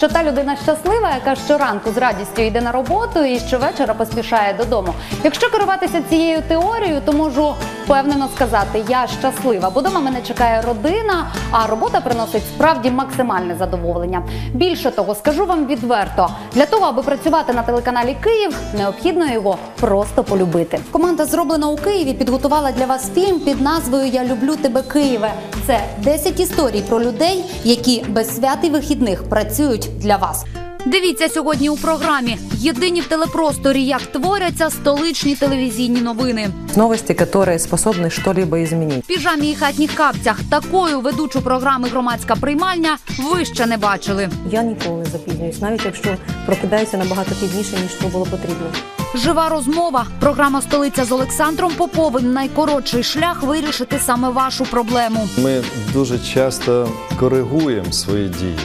що та людина щаслива, яка щоранку з радістю йде на роботу і щовечора поспішає додому. Якщо керуватися цією теорією, то можу впевнено сказати, я щаслива, бо дома мене чекає родина, а робота приносить справді максимальне задоволення. Більше того, скажу вам відверто, для того, аби працювати на телеканалі Київ, необхідно його просто полюбити. Команда зроблена у Києві підготувала для вас фільм під назвою Я люблю тебе, Києве. Це 10 історій про людей, які без свят і вихідних працюють для вас. Дивіться сьогодні у програмі Єдині в телепросторі, як творяться столичні телевізійні новини. Новости, которые способны что-либо изменить. В піжамі і хатніх капцях такою ведучу програми громадська приймальня ви ще не бачили. Я ніколи не запізнююсь, навіть якщо прокидаюся набагато пізніше, ніж то було потрібно. Жива розмова. Програма Столиця з Олександром Поповим. Найкоротший шлях вирішити саме вашу проблему. Ми дуже часто коригуємо свої дії,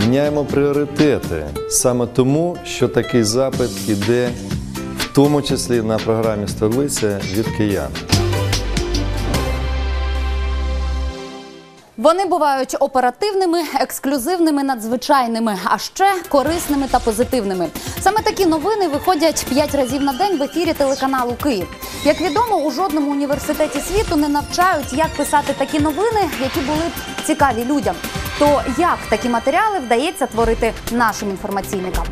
міняємо пріоритети саме тому, що такий запит іде, в тому числі на програмі столиця від киян. Вони бувають оперативними, ексклюзивними, надзвичайними, а ще корисними та позитивними. Саме такі новини виходять 5 разів на день в ефірі телеканалу Київ. Як відомо, у жодному університеті світу не навчають, як писати такі новини, які були б цікаві людям. То як такі матеріали вдається творити нашим інформаційникам?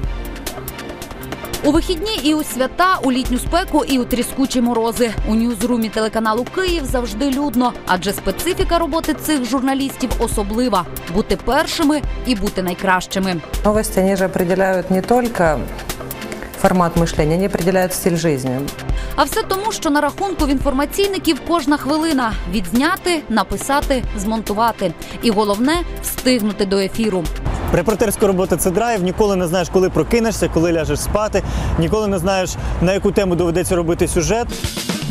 У вихідні і у свята, у літню спеку і у тріскучі морози. У ньюзрумі телеканалу Київ завжди людно, адже специфіка роботи цих журналістів особлива бути першими і бути найкращими. Новости, они же определяют не только формат мышления, они определяют стиль жизни. А все тому, що на рахунку в інформаційників кожна хвилина відзняти, написати, змонтувати. І головне встигнути до ефіру. Репортерська робота це драйв. Ніколи не знаєш, коли прокинешся, коли ляжеш спати. Ніколи не знаєш, на яку тему доведеться робити сюжет.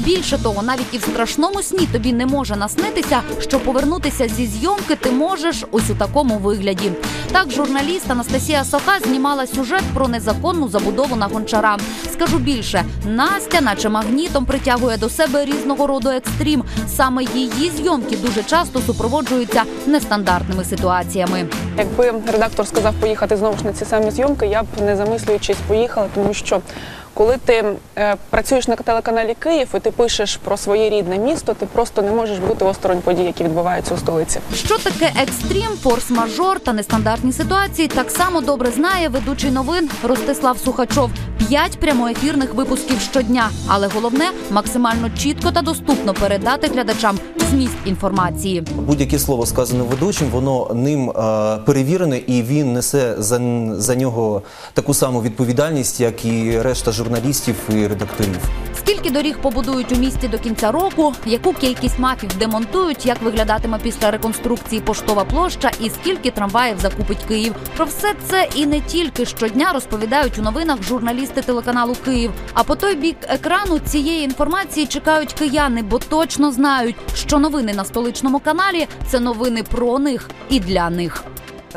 Більше того, навіть і в страшному сні тобі не може наснитися, що повернутися зі зйомки ти можеш ось у такому вигляді. Так, журналіст Анастасія Соха знімала сюжет про незаконну забудову на гончара. Скажу більше, Настя, наче магнітом, притягує до себе різного роду екстрім. Саме її зйомки дуже часто супроводжуються нестандартними ситуаціями. Якби редактор сказав поїхати знову ж на ці самі зйомки, я б не замислюючись поїхала, тому що коли ти е, працюєш на телеканалі Київ і ти пишеш про своє рідне місто, ти просто не можеш бути осторонь подій, які відбуваються у столиці. Що таке екстрім, форс-мажор та нестандартні ситуації, так само добре знає ведучий новин Ростислав Сухачов. П'ять прямоефірних випусків щодня, але головне максимально чітко та доступно передати глядачам зміст інформації. Будь-яке слово сказане ведучим, воно ним е, перевірене, і він несе за, за нього таку саму відповідальність, як і решта журналістів і редакторів. Скільки доріг побудують у місті до кінця року, яку кількість мафів демонтують, як виглядатиме після реконструкції поштова площа, і скільки трамваїв закупить Київ. Про все це і не тільки щодня розповідають у новинах журналісти телеканалу Київ. А по той бік екрану цієї інформації чекають кияни, бо точно знають, що новини на столичному каналі це новини про них і для них.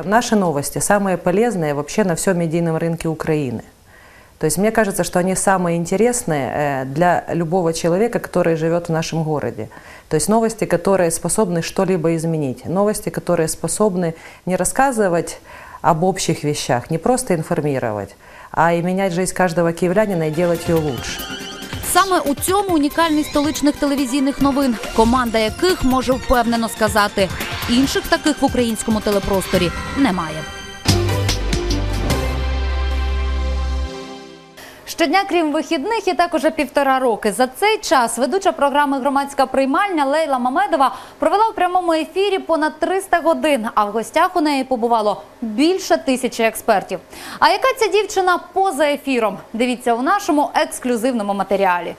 Наши новости самые полезные вообще на всем медийном рынке Украины. То есть мне кажется, что они самые интересные э, для любого человека, который живет в нашем городе. То есть новости, которые способны что-либо изменить. Новости, которые способны не рассказывать об общих вещах, не просто информировать, а и менять жизнь каждого киевлянина и делать ее лучше. Саме у цьому унікальність столичних телевізійних новин, команда яких може впевнено сказати, інших таких в українському телепросторі немає. Щодня, крім вихідних, і так уже півтора роки. За цей час ведуча програми Громадська приймальня Лейла Мамедова провела в прямому ефірі понад 300 годин. А в гостях у неї побувало більше тисячі експертів. А яка ця дівчина поза ефіром? Дивіться у нашому ексклюзивному матеріалі.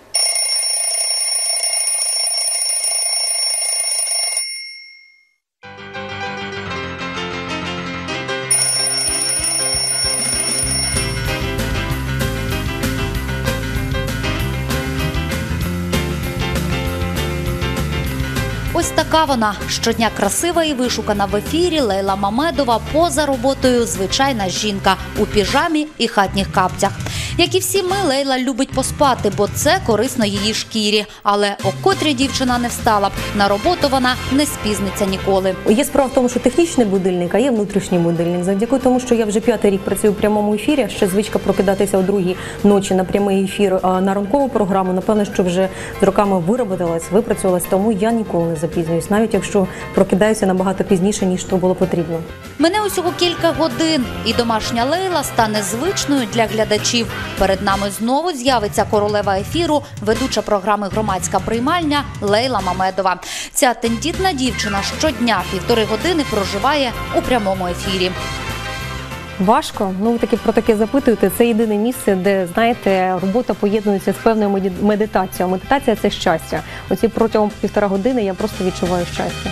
Вона щодня красива і вишукана в ефірі Лейла Мамедова поза роботою звичайна жінка у піжамі і хатніх капцях. Як і всі ми, Лейла любить поспати, бо це корисно її шкірі. Але о котрій дівчина не встала б на роботу вона не спізниться ніколи. Є справа в тому, що технічний будильник, а є внутрішній будильник. Завдяки тому, що я вже п'ятий рік працюю в прямому ефірі, ще звичка прокидатися о другій ночі на прямий ефір на ранкову програму. Напевно, що вже з роками вироботилась, випрацювалась, тому я ніколи не запізнююсь, навіть якщо прокидаюся набагато пізніше, ніж то було потрібно. Мене усього кілька годин, і домашня Лейла стане звичною для глядачів. Перед нами знову з'явиться королева ефіру, ведуча програми Громадська приймальня Лейла Мамедова. Ця тендітна дівчина щодня півтори години проживає у прямому ефірі. Важко. Ну таки про таке запитуєте. Це єдине місце, де знаєте, робота поєднується з певною медитацією. Медитація це щастя. Оці протягом півтора години я просто відчуваю щастя.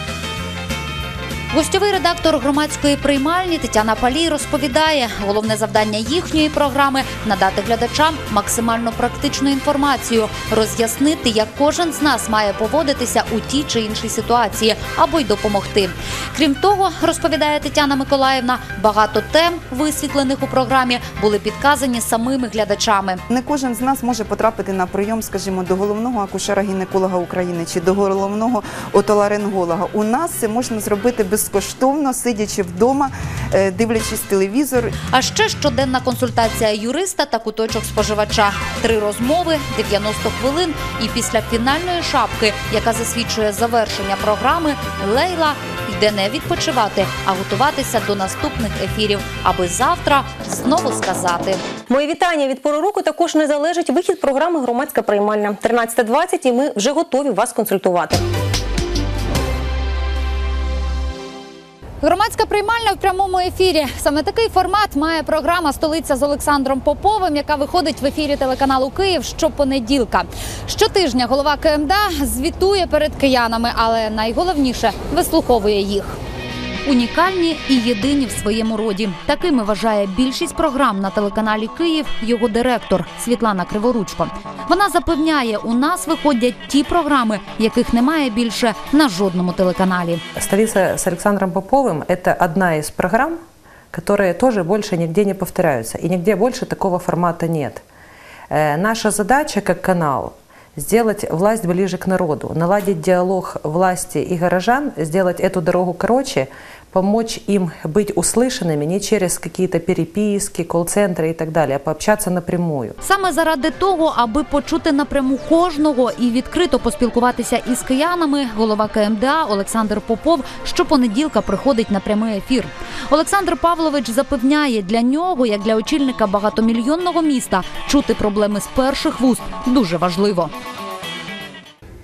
Гостьовий редактор громадської приймальні Тетяна Палій розповідає, головне завдання їхньої програми надати глядачам максимально практичну інформацію, роз'яснити, як кожен з нас має поводитися у тій чи іншій ситуації або й допомогти. Крім того, розповідає Тетяна Миколаївна, багато тем, висвітлених у програмі, були підказані самими глядачами. Не кожен з нас може потрапити на прийом, скажімо, до головного акушера-гінеколога України чи до головного отоларинголога. У нас це можна зробити безкоштовно, сидячи вдома, е, дивлячись телевізор. А ще щоденна консультація юриста та куточок споживача. Три розмови, 90 хвилин. І після фінальної шапки, яка засвідчує завершення програми, Лейла йде не відпочивати, а готуватися до наступних ефірів, аби завтра знову сказати. Мої вітання від пору року також не залежить вихід програми Громадська приймальня 13.20 і ми вже готові вас консультувати. Громадська приймальна в прямому ефірі. Саме такий формат має програма Столиця з Олександром Поповим, яка виходить в ефірі телеканалу Київ щопонеділка. Щотижня голова КМДА звітує перед киянами, але найголовніше вислуховує їх Унікальні і єдині в своєму роді. Такими вважає більшість програм на телеканалі Київ його директор Світлана Криворучко. Вона запевняє, у нас виходять ті програми, яких немає більше на жодному телеканалі. «Столица с Александром Поповым» – это одна из программ, которые тоже больше нигде не повторяются. И нигде больше такого формата нет. Э, Наша задача как канал – сделать власть ближе к народу, наладить диалог власти и горожан, сделать эту дорогу короче, помочь им быть услышанными не через какие-то переписки, колл-центры и так далее, а пообщаться напрямую. Саме заради того, аби почути напряму кожного і відкрито поспілкуватися із киянами, голова КМДА Олександр Попов щопонеділка приходить на прямий ефір. Олександр Павлович запевняє, для нього, як для очільника багатомільйонного міста, чути проблеми з перших вуст дуже важливо.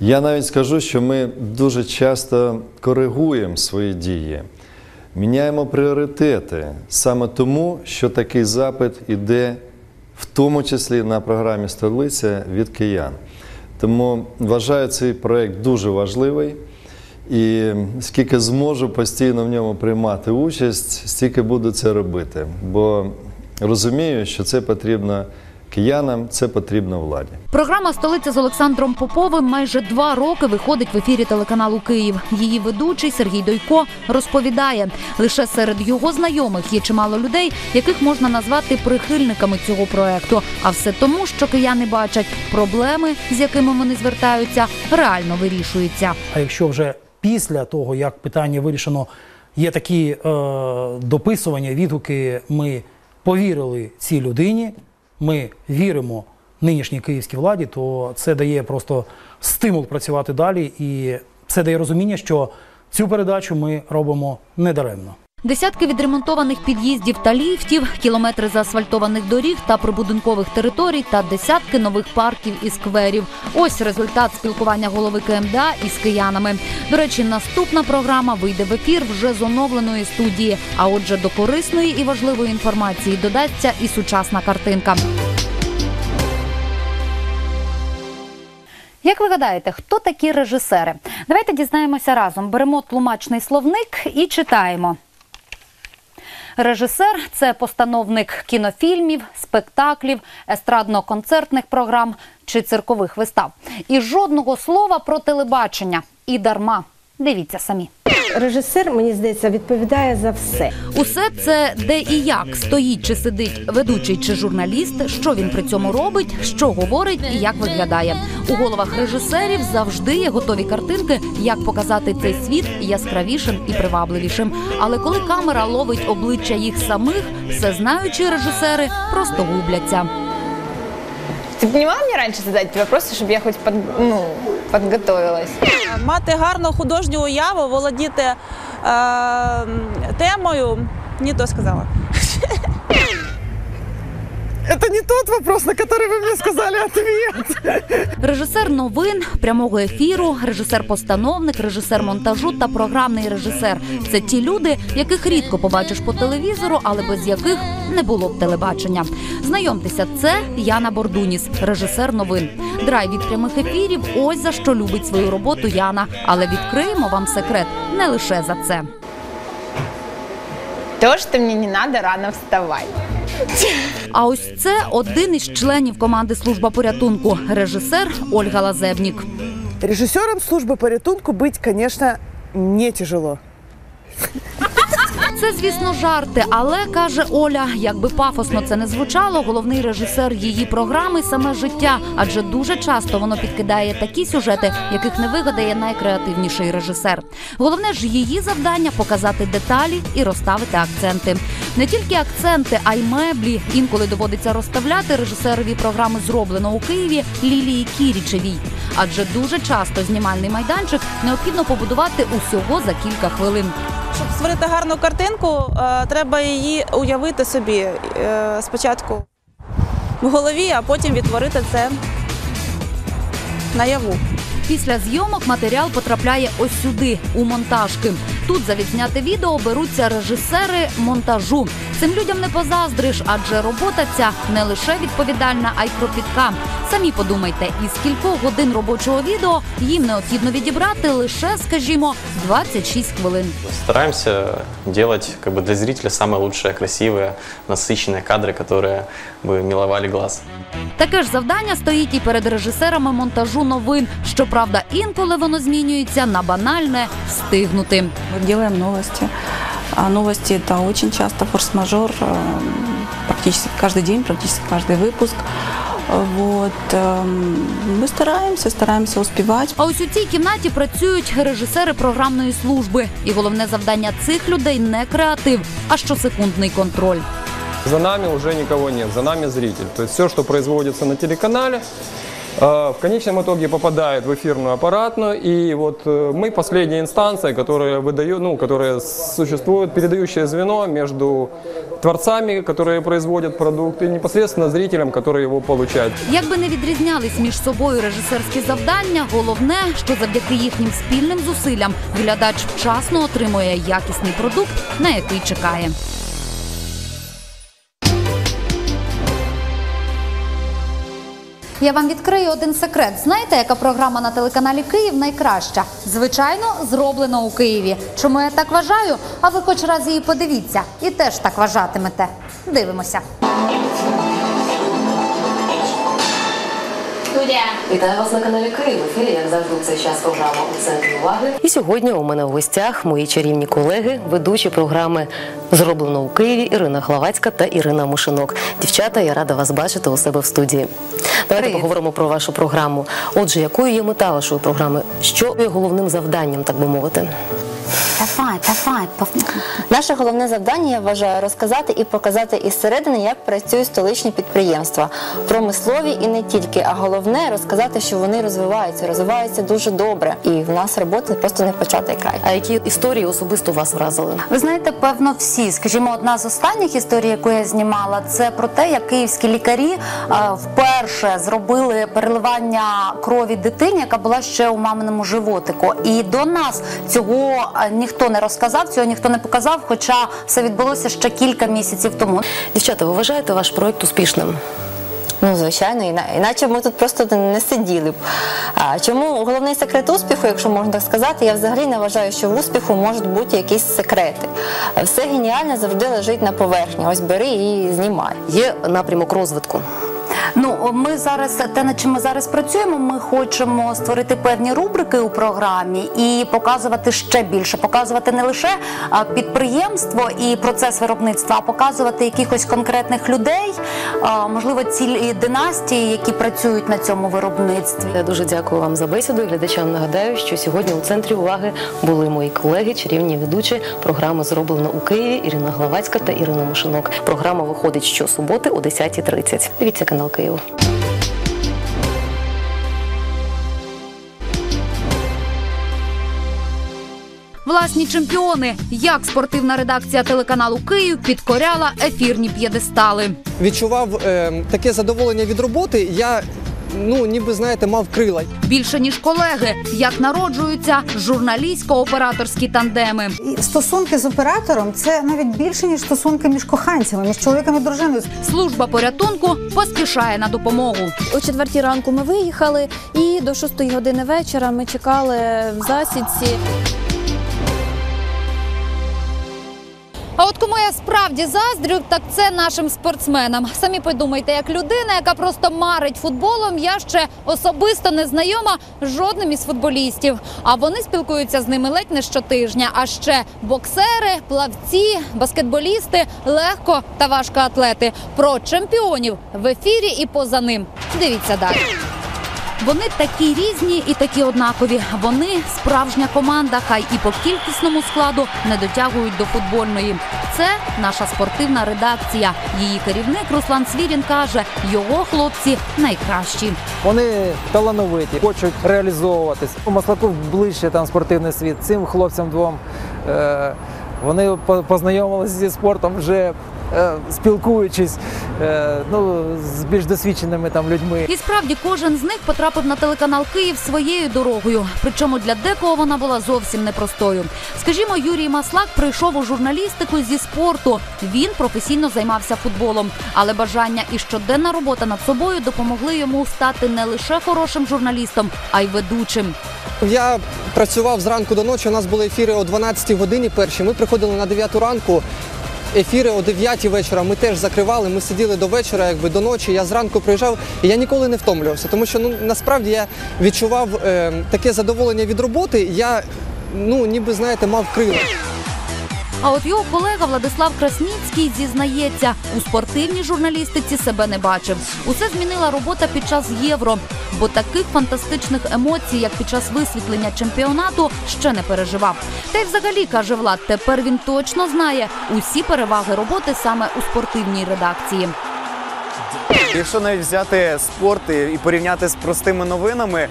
Я навіть скажу, що ми дуже часто коригуємо свої дії, міняємо пріоритети саме тому, що такий запит іде в тому числі на програмі Столиця від киян. Тому вважаю цей проєкт дуже важливий. І скільки зможу постійно в ньому приймати участь, стільки буду це робити. Бо розумію, що це потрібно киянам, це потрібно владі. Програма Столиця з Олександром Поповим майже два роки виходить в ефірі телеканалу Київ. Її ведучий Сергій Дойко розповідає, лише серед його знайомих є чимало людей, яких можна назвати прихильниками цього проекту. А все тому, що кияни бачать проблеми, з якими вони звертаються, реально вирішуються. А якщо вже після того, як питання вирішено, є такі е, дописування, відгуки, ми повірили цій людині, ми віримо нинішній київській владі, то це дає просто стимул працювати далі, і це дає розуміння, що цю передачу ми робимо недаремно. Десятки відремонтованих під'їздів та ліфтів, кілометри заасфальтованих доріг та прибудинкових територій та десятки нових парків і скверів. Ось результат спілкування голови КМДА із киянами. До речі, наступна програма вийде в ефір вже з оновленої студії. А отже, до корисної і важливої інформації додасться і сучасна картинка. Як ви гадаєте, хто такі режисери? Давайте дізнаємося разом. Беремо тлумачний словник і читаємо. Режисер це постановник кінофільмів, спектаклів, естрадно-концертних програм чи циркових вистав. І жодного слова про телебачення. І дарма. Дивіться самі. Режисер, мені здається, відповідає за все. Усе це де і як стоїть чи сидить ведучий чи журналіст, що він при цьому робить, що говорить і як виглядає. У головах режисерів завжди є готові картинки, як показати цей світ яскравішим і привабливішим. Але коли камера ловить обличчя їх самих, всезнаючі режисери просто губляться. Ты бы не могла мне раньше задать эти вопросы, чтобы я хоть под, ну, подготовилась? мати гарну художню уяву, володіти е, темою. Не то сказала. Это не тот вопрос, на который вы мне сказали ответ. Режисер новин, прямого ефіру, режисер-постановник, режисер монтажу та програмний режисер це ті люди, яких рідко побачиш по телевізору, але без яких не було б телебачення. Знайомтеся, це Яна Бордуніс, режисер новин. Драйв від прямих ефірів. Ось за що любить свою роботу Яна. Але відкриємо вам секрет не лише за це. То, что мне не надо рано вставать. А ось це один із членів команди Служба порятунку, режисер Ольга Лазебнік. Режиссером службы порятунку быть, конечно, не тяжело. Це, звісно, жарти, але каже Оля, якби пафосно це не звучало, головний режисер її програми саме життя, адже дуже часто воно підкидає такі сюжети, яких не вигадає найкреативніший режисер. Головне ж її завдання показати деталі і розставити акценти. Не тільки акценти, а й меблі. Інколи доводиться розставляти режисерові програми зроблено у Києві Лілії Кірічевій. Адже дуже часто знімальний майданчик необхідно побудувати усього за кілька хвилин. Щоб створити гарну картинку, е, треба її уявити собі е, спочатку в голові, а потім відтворити це наяву. Після зйомок матеріал потрапляє ось сюди, у монтажки. Тут за відзняти відео беруться режисери монтажу. Цим людям не позаздриш, адже робота ця не лише відповідальна, а й кропітка. Самі подумайте, із кількох годин робочого відео їм необхідно відібрати лише, скажімо, 26 хвилин. Стараемся делать как бы для зрителя самые лучшие, красивые, насыщенные кадры, которые бы миловали глаз. Таке ж завдання стоїть і перед режисерами монтажу новин. Щоправда, інколи воно змінюється на банальне встигнути. Мы делаем новости. А новости это очень часто форс-мажор, э, практически каждый день, практически каждый выпуск. Вот. эм, Мы стараемся, стараемся успевать. А ось у цій кімнаті працюють режисери програмної служби. І головне завдання цих людей не креатив, а щосекундний контроль. За нами уже никого нет, за нами зритель. То есть все, что производится на телеканале, э, в конечном итоге попадает в эфирную аппаратную, и вот э, мы последняя инстанция, которая выдает, ну, которая существует, передающее звено между творцами, которые производят продукт, и непосредственно зрителям, которые его получают. Якби не відрізнялись між собою режисерські завдання, головне, що завдяки їхнім спільним зусиллям глядач вчасно отримує якісний продукт, на який чекає. Я вам відкрию один секрет. Знаєте, яка програма на телеканалі Київ найкраща? Звичайно, зроблена у Києві. Чому я так вважаю? А ви хоч раз її подивіться і теж так вважатимете. Дивимося. Вітаю вас на каналі Київ. Ефірі, як завжди, у цей час програма у центрі уваги. І сьогодні у мене в гостях мої чарівні колеги, ведучі програми Зроблено у Києві Ірина Главацька та Ірина Мушинок. Дівчата, я рада вас бачити у себе в студії. Давайте поговоримо про вашу програму. Отже, якою є мета вашої програми? Що є головним завданням, так би мовити? Давай, давай. Наше головне завдання, я вважаю, розказати і показати із середини, як працюють столичні підприємства, промислові і не тільки. А головне розказати, що вони розвиваються, розвиваються дуже добре. І в нас роботи просто не початий край. А які історії особисто вас вразили? Ви знаєте, певно, всі. Скажімо, одна з останніх історій, яку я знімала, це про те, як київські лікарі е, вперше зробили переливання крові дитині, яка була ще у маминому животику. І до нас цього е, ніхто не розказав, цього ніхто не показав, хоча все відбулося ще кілька місяців тому. Дівчата, ви вважаєте ваш проект успішним? Ну, звичайно, іначе ми тут просто не сиділи б. А чому головний секрет успіху, якщо можна так сказати, я взагалі не вважаю, що в успіху можуть бути якісь секрети. Все геніальне завжди лежить на поверхні. Ось бери і знімай. Є напрямок розвитку. Ну, ми зараз те, над чим ми зараз працюємо. Ми хочемо створити певні рубрики у програмі і показувати ще більше, показувати не лише підприємство і процес виробництва, а показувати якихось конкретних людей, можливо, цілі династії, які працюють на цьому виробництві. Я дуже дякую вам за бесіду. Глядачам нагадаю, що сьогодні у центрі уваги були мої колеги, чарівні ведучі. Програма зроблена у Києві. Ірина Главацька та Ірина Мушинок. Програма виходить щосуботи о 10.30. Дивіться канал Київ. Власні чемпіони, як спортивна редакція телеканалу Київ підкоряла ефірні п'єдестали. відчував е, таке задоволення від роботи. Я ну ніби знаєте, мав крила. Більше ніж колеги, як народжуються журналістсько-операторські тандеми. І стосунки з оператором це навіть більше ніж стосунки між коханцями, між чоловіком і дружиною. Служба порятунку поспішає на допомогу. О четвертій ранку ми виїхали, і до шостої години вечора ми чекали в засідці. Кому я справді заздрю, так це нашим спортсменам. Самі подумайте, як людина, яка просто марить футболом, я ще особисто не знайома жодним із футболістів. А вони спілкуються з ними ледь не щотижня. А ще боксери, плавці, баскетболісти, легко та важкоатлети. Про чемпіонів в ефірі і поза ним. Дивіться далі. Вони такі різні і такі однакові. Вони справжня команда, хай і по кількісному складу не дотягують до футбольної. Це наша спортивна редакція. Її керівник Руслан Свірін каже, його хлопці найкращі. Вони талановиті, хочуть реалізовуватись. У Маслаку ближче там спортивний світ. Цим хлопцям двом е, вони по- познайомилися зі спортом вже е, спілкуючись е, ну, з більш досвідченими там людьми. І справді кожен з них потрапив на телеканал Київ своєю дорогою. Причому для декого вона була зовсім непростою. Скажімо, Юрій Маслак прийшов у журналістику зі спорту. Він професійно займався футболом, але бажання і щоденна робота над собою допомогли йому стати не лише хорошим журналістом, а й ведучим. Я працював зранку до ночі. У нас були ефіри о 12 годині перші. Ми приходили на 9 ранку. Ефіри о 9 вечора ми теж закривали. Ми сиділи до вечора, якби до ночі. Я зранку приїжджав, і я ніколи не втомлювався, тому що ну насправді я відчував е, таке задоволення від роботи. Я ну ніби знаєте, мав крила. А от його колега Владислав Красніцький зізнається, у спортивній журналістиці себе не бачив. Усе змінила робота під час євро, бо таких фантастичних емоцій, як під час висвітлення чемпіонату, ще не переживав. Та й взагалі каже Влад, тепер він точно знає усі переваги роботи саме у спортивній редакції. Якщо навіть взяти спорт і порівняти з простими новинами,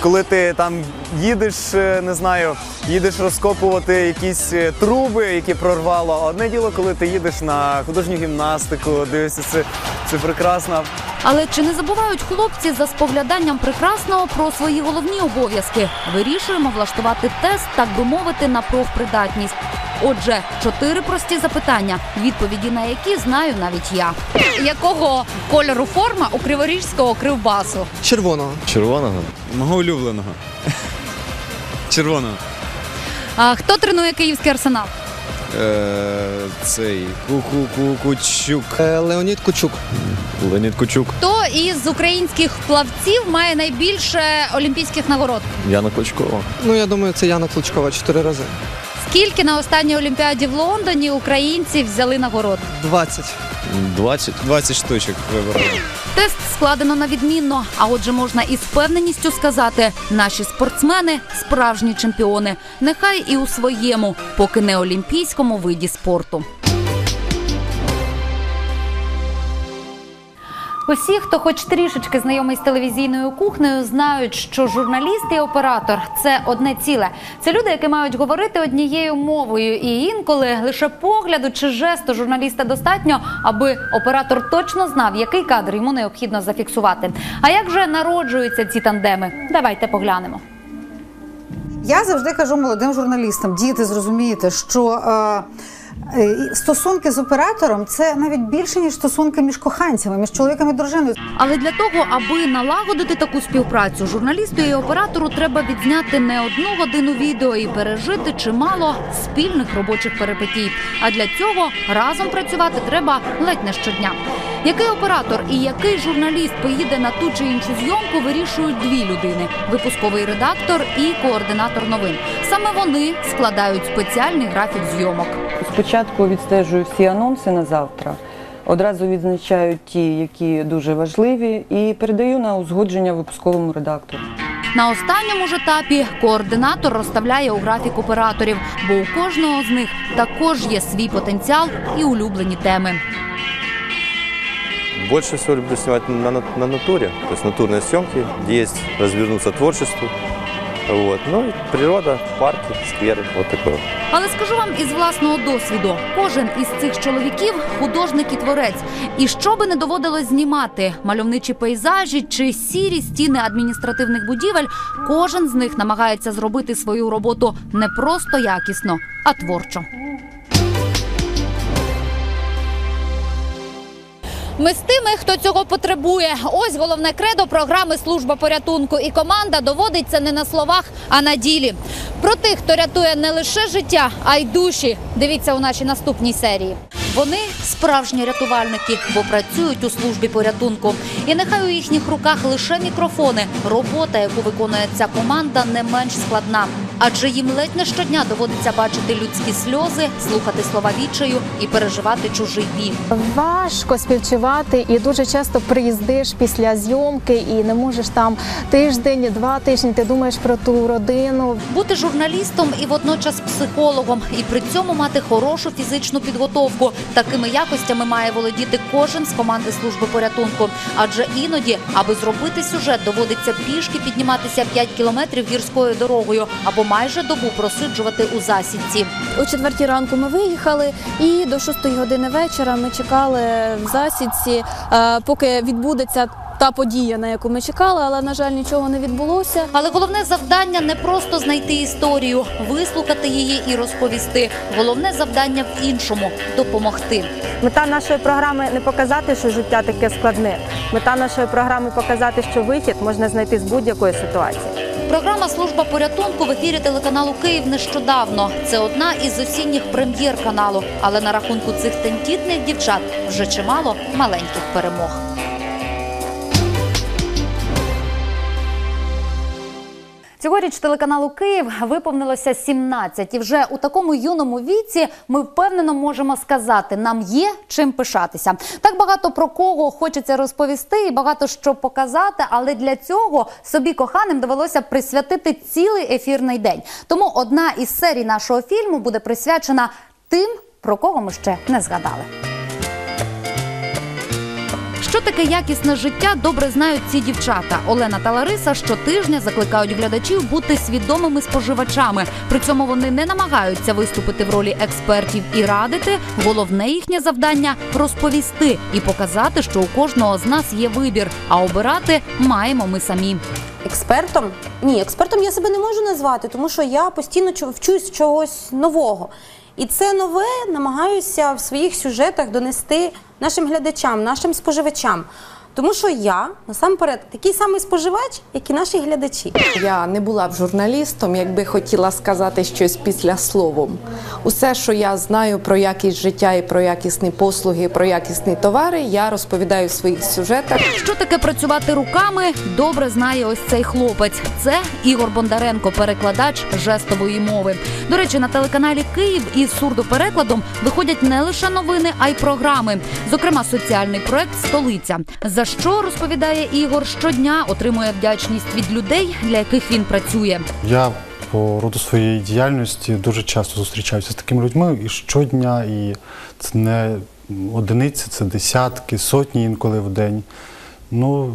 коли ти там їдеш, е, не знаю, їдеш розкопувати якісь е, труби, які прорвало. Одне діло, коли ти їдеш на художню гімнастику, дивишся, це, це прекрасно. Але чи не забувають хлопці за спогляданням прекрасного про свої головні обов'язки? Вирішуємо влаштувати тест, так би мовити, на профпридатність. Отже, чотири прості запитання, відповіді на які знаю навіть я. Якого кольору форма у криворіжського кривбасу? Червоного. Червоного? Мого улюбленого. Червоного. А хто тренує київський арсенал? Е, цей Ку-ку-ку-кучук. Леонід Кучук. Леонід Кучук. Хто із українських плавців має найбільше олімпійських нагород? Яна Клочкова. Ну я думаю, це Яна Кличкова чотири рази. Скільки на останній олімпіаді в Лондоні українці взяли нагород? 20. 20? 20 штучок вибрали. Тест складено на відмінно. А отже, можна із впевненістю сказати, наші спортсмени справжні чемпіони. Нехай і у своєму, поки не олімпійському виді спорту. Усі, хто хоч трішечки знайомий з телевізійною кухнею, знають, що журналіст і оператор це одне ціле. Це люди, які мають говорити однією мовою, і інколи лише погляду чи жесту журналіста достатньо, аби оператор точно знав, який кадр йому необхідно зафіксувати. А як же народжуються ці тандеми? Давайте поглянемо. Я завжди кажу молодим журналістам: діти, зрозумієте, що е, Стосунки з оператором це навіть більше ніж стосунки між коханцями, між чоловіком і дружиною. Але для того, аби налагодити таку співпрацю, журналісту і оператору треба відзняти не одну годину відео і пережити чимало спільних робочих перипетій. А для цього разом працювати треба ледь не щодня. Який оператор і який журналіст поїде на ту чи іншу зйомку, вирішують дві людини: випусковий редактор і координатор новин. Саме вони складають спеціальний графік зйомок. Спочатку відстежую всі анонси на завтра. Одразу відзначаю ті, які дуже важливі, і передаю на узгодження випусковому редактору. На останньому ж етапі координатор розставляє у графік операторів, бо у кожного з них також є свій потенціал і улюблені теми. Больше всего люблю снимать на, на, на натуре, то есть натурные съемки, где есть развернуться творчеству. Вот. Ну природа, парки, скверы, вот такое. Але скажу вам із власного досвіду: кожен із цих чоловіків художник і творець. І що би не доводилось знімати мальовничі пейзажі чи сірі стіни адміністративних будівель, кожен з них намагається зробити свою роботу не просто якісно, а творчо. Ми з тими, хто цього потребує. Ось головне кредо програми Служба порятунку. І команда доводиться не на словах, а на ділі. Про тих, хто рятує не лише життя, а й душі. Дивіться у нашій наступній серії. Вони справжні рятувальники, бо працюють у службі порятунку. І нехай у їхніх руках лише мікрофони. Робота, яку виконує ця команда, не менш складна. Адже їм ледь не щодня доводиться бачити людські сльози, слухати слова відчаю і переживати чужий біль. Важко співчувати, і дуже часто приїздиш після зйомки і не можеш там тиждень, два тижні. Ти думаєш про ту родину. Бути журналістом і водночас психологом, і при цьому мати хорошу фізичну підготовку. Такими якостями має володіти кожен з команди служби порятунку. Адже іноді, аби зробити сюжет, доводиться пішки підніматися 5 кілометрів гірською дорогою або майже добу просиджувати у засідці. О четвертій ранку ми виїхали, і до шостої години вечора ми чекали в засідці, поки відбудеться. Та подія, на яку ми чекали, але на жаль, нічого не відбулося. Але головне завдання не просто знайти історію, вислухати її і розповісти. Головне завдання в іншому допомогти. Мета нашої програми не показати, що життя таке складне. Мета нашої програми показати, що вихід можна знайти з будь-якої ситуації. Програма Служба порятунку в ефірі телеканалу Київ нещодавно. Це одна із осінніх прем'єр каналу. Але на рахунку цих тендітних дівчат вже чимало маленьких перемог. Цьогоріч телеканалу Київ виповнилося 17. І вже у такому юному віці ми впевнено можемо сказати, нам є чим пишатися. Так багато про кого хочеться розповісти і багато що показати, але для цього собі коханим довелося присвятити цілий ефірний день. Тому одна із серій нашого фільму буде присвячена тим, про кого ми ще не згадали. Таке якісне життя, добре знають ці дівчата. Олена та Лариса щотижня закликають глядачів бути свідомими споживачами. При цьому вони не намагаються виступити в ролі експертів і радити. Головне їхнє завдання розповісти і показати, що у кожного з нас є вибір, а обирати маємо ми самі. Експертом? Ні, експертом я себе не можу назвати, тому що я постійно чу- вчусь чогось нового. І це нове намагаюся в своїх сюжетах донести нашим глядачам, нашим споживачам. Тому що я насамперед такий самий споживач, як і наші глядачі. Я не була б журналістом, якби хотіла сказати щось після словом. Усе, що я знаю про якість життя і про якісні послуги, про якісні товари, я розповідаю в своїх сюжетах. Що таке працювати руками, добре знає ось цей хлопець. Це Ігор Бондаренко, перекладач жестової мови. До речі, на телеканалі Київ із сурдоперекладом виходять не лише новини, а й програми. Зокрема, соціальний проект Столиця. За що розповідає Ігор щодня, отримує вдячність від людей, для яких він працює. Я по роду своєї діяльності дуже часто зустрічаюся з такими людьми і щодня, і це не одиниці, це десятки, сотні інколи в день. Ну,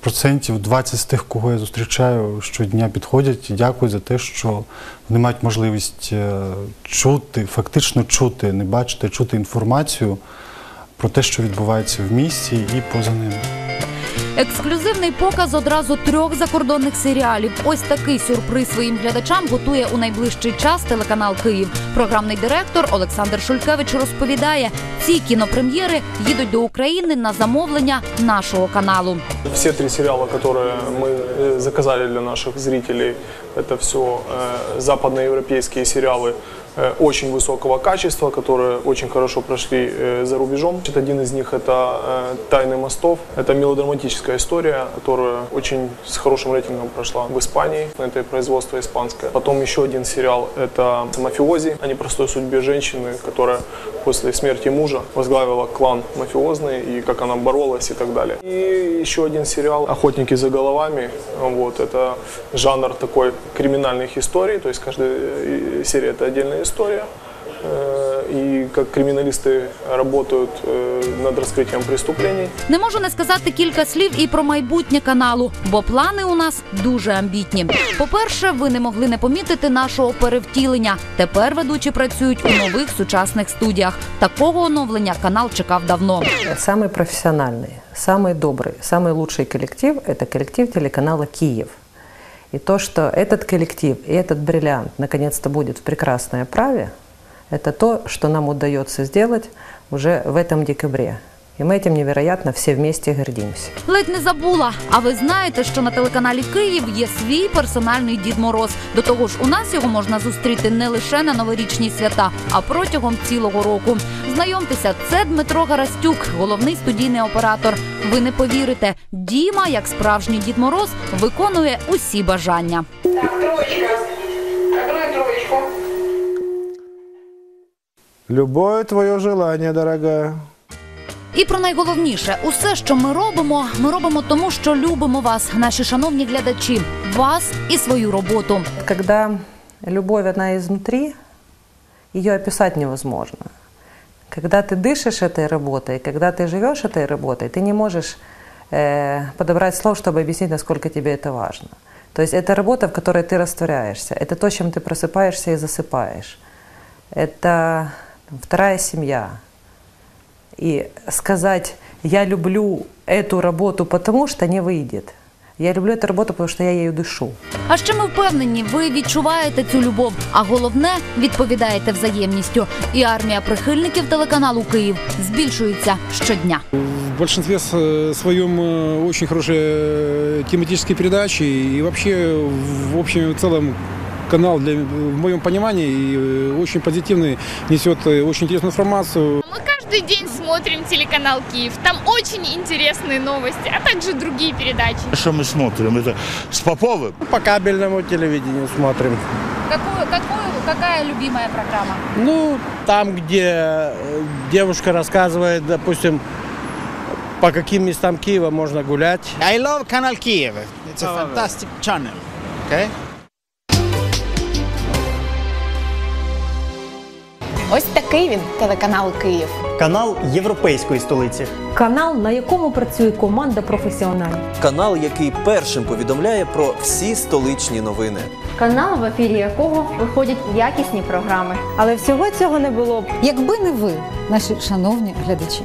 процентів 20 з тих, кого я зустрічаю щодня, підходять і дякують за те, що вони мають можливість е, чути, фактично чути, не бачити, чути інформацію про те, що відбувається в місті і поза ним. Ексклюзивний показ одразу трьох закордонних серіалів. Ось такий сюрприз своїм глядачам готує у найближчий час телеканал Київ. Програмний директор Олександр Шулькевич розповідає, ці кінопрем'єри їдуть до України на замовлення нашого каналу. Все три сериала, которые мы э, заказали для наших зрителей, это все западноевропейские сериалы э, очень высокого качества, которые очень хорошо прошли э, за рубежом. Один из них это э, «Тайны мостов». Это мелодраматическая история, которая очень с хорошим рейтингом прошла в Испании. Это производство испанское. Потом еще один сериал – это «Мафиози» о непростой судьбе женщины, которая после смерти мужа возглавила клан мафиозный и как она боролась и так далее. И еще один сериал «Охотники за головами». Вот, это жанр такой криминальных историй, то есть каждая э, серия – это отдельная история. Э, И как криминалисты работают э, над раскрытием преступлений. Не можу не сказати кілька слів і про майбутнє каналу, бо плани у нас дуже амбітні. По-перше, ви не могли не помітити нашого перевтілення. Тепер ведучі працюють у нових сучасних студіях. Такого оновлення канал чекав давно. Самый профессиональный, самый добрый, самый лучший коллектив – это коллектив телеканала «Киев». И то, что этот коллектив и этот бриллиант наконец-то будет в прекрасной оправе, это то, что нам удается сделать уже в этом декабре. И мы этим невероятно все вместе гордимся. Ледь не забула. А ви знаєте, що на телеканалі Київ є свій персональний Дід Мороз. До того ж, у нас його можна зустріти не лише на новорічні свята, а протягом цілого року. Знайомтеся, це Дмитро Гарастюк, головний студійний оператор. Ви не повірите, Діма, як справжній Дід Мороз, виконує усі бажання. Любое твое желание, дорогая. І про найголовніше, усе, що ми робимо, ми робимо тому, що любимо вас, наші шановні глядачі, вас і свою роботу. Когда любовь, она изнутри, ее описать невозможно. Когда ты дышишь этой работой, когда ты живешь этой работой, ты не можешь э, подобрать слов, чтобы объяснить, насколько тебе это важно. То есть это работа, в которой ты растворяешься. Это то, чем ты просыпаешься и засыпаешь. Это вторая семья. И сказать, я люблю эту работу, потому что не выйдет. Я люблю эту работу, потому что я ею дышу. А ще ми впевнені, ви відчуваєте цю любов, а головне відповідаєте взаємністю. І армія прихильників телеканалу Київ збільшується щодня. В большинстве с- своем э, очень хорошие э, тематические передачи и вообще в общем и целом канал для, в моем понимании и, э, очень позитивный, несет э, очень интересную информацию. Мы Каждый день смотрим телеканал Киев. Там очень интересные новости, а также другие передачи. Что мы смотрим? Это с Поповым? По кабельному телевидению смотрим. Какую, какую, какая любимая программа? Ну, там, где э, девушка рассказывает, допустим, по каким местам Киева можно гулять. I love Canal Kiev. It's a fantastic channel. Okay? Ось такий він телеканал Київ. Канал європейської столиці. Канал, на якому працює команда професіоналів. Канал, який першим повідомляє про всі столичні новини. Канал, в ефірі якого виходять якісні програми. Але всього цього не було б, якби не ви, наші шановні глядачі.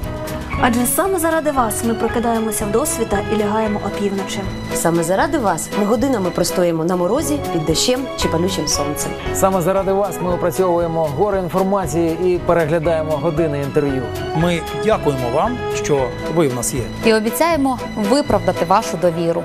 Адже саме заради вас ми прокидаємося в досвіта і лягаємо опівночі. Саме заради вас ми годинами простоїмо на морозі під дощем чи палючим сонцем. Саме заради вас ми опрацьовуємо гори інформації і переглядаємо години інтерв'ю. Ми дякуємо вам, що ви в нас є. І обіцяємо виправдати вашу довіру.